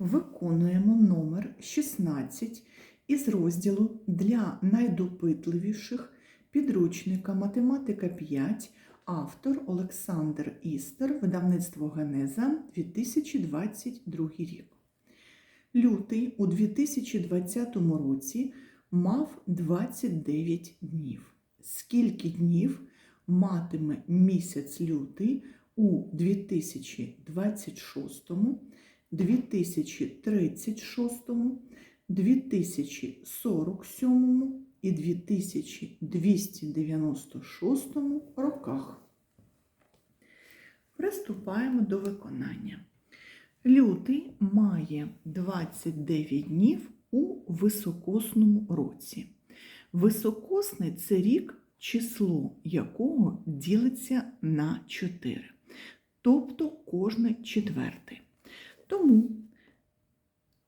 Виконуємо номер 16 із розділу для найдопитливіших підручника Математика 5, автор Олександр Істер, видавництво Генеза 2022 рік. Лютий у 2020 році мав 29 днів. Скільки днів матиме місяць лютий у 2026, 2036, 2047 і 2296 роках? Приступаємо до виконання. Лютий має 29 днів у високосному році. Високосний це рік, число якого ділиться на 4, тобто кожний четвертий. Тому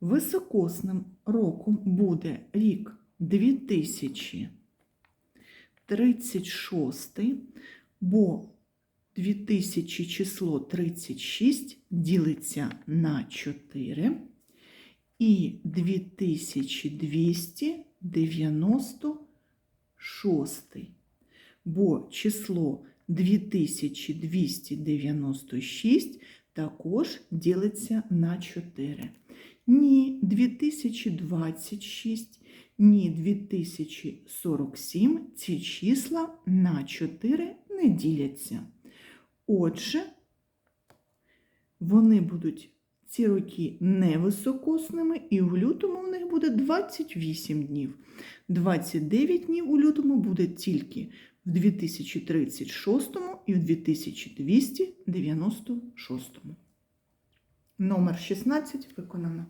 високосним роком буде рік 2036, бо 2000 число 36 ділиться на 4 і 2296, бо число 2296 також ділиться на 4. Ні 2026, ні 2047 ці числа на 4 не діляться. Отже, вони будуть ці роки невисокосними, і в лютому в них буде 28 днів. 29 днів у лютому буде тільки в 2036 і в 2296. Номер 16 виконано.